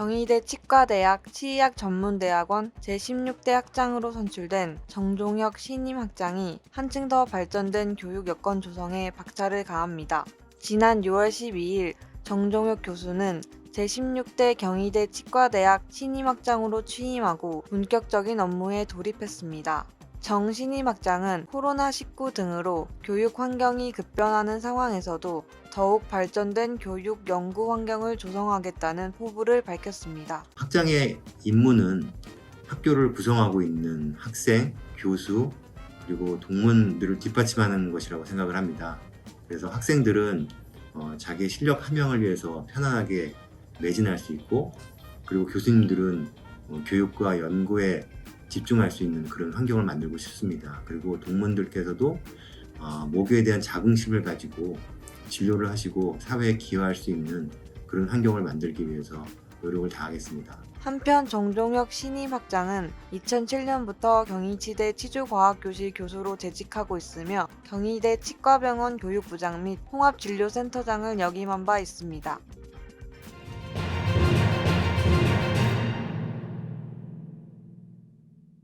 경희대 치과대학 치의학 전문대학원 제16대 학장으로 선출된 정종혁 신임 학장이 한층 더 발전된 교육 여건 조성에 박차를 가합니다. 지난 6월 12일 정종혁 교수는 제16대 경희대 치과대학 신임 학장으로 취임하고 본격적인 업무에 돌입했습니다. 정 신임 학장은 코로나19 등으로 교육 환경이 급변하는 상황에서도 더욱 발전된 교육 연구 환경을 조성하겠다는 포부를 밝혔습니다. 학장의 임무는 학교를 구성하고 있는 학생, 교수, 그리고 동문들을 뒷받침하는 것이라고 생각을 합니다. 그래서 학생들은 어, 자기 실력 함양을 위해서 편안하게 매진할 수 있고, 그리고 교수님들은 어, 교육과 연구에 집중할 수 있는 그런 환경을 만들고 싶습니다. 그리고 동문들께서도 어, 모교에 대한 자긍심을 가지고 진료를 하시고 사회에 기여할 수 있는 그런 환경을 만들기 위해서 노력을 다하겠습니다. 한편 정종혁 신임 학장은 2007년부터 경희치대 치주과학교실 교수로 재직하고 있으며 경희대 치과병원 교육부장 및 통합진료센터장을 역임한 바 있습니다.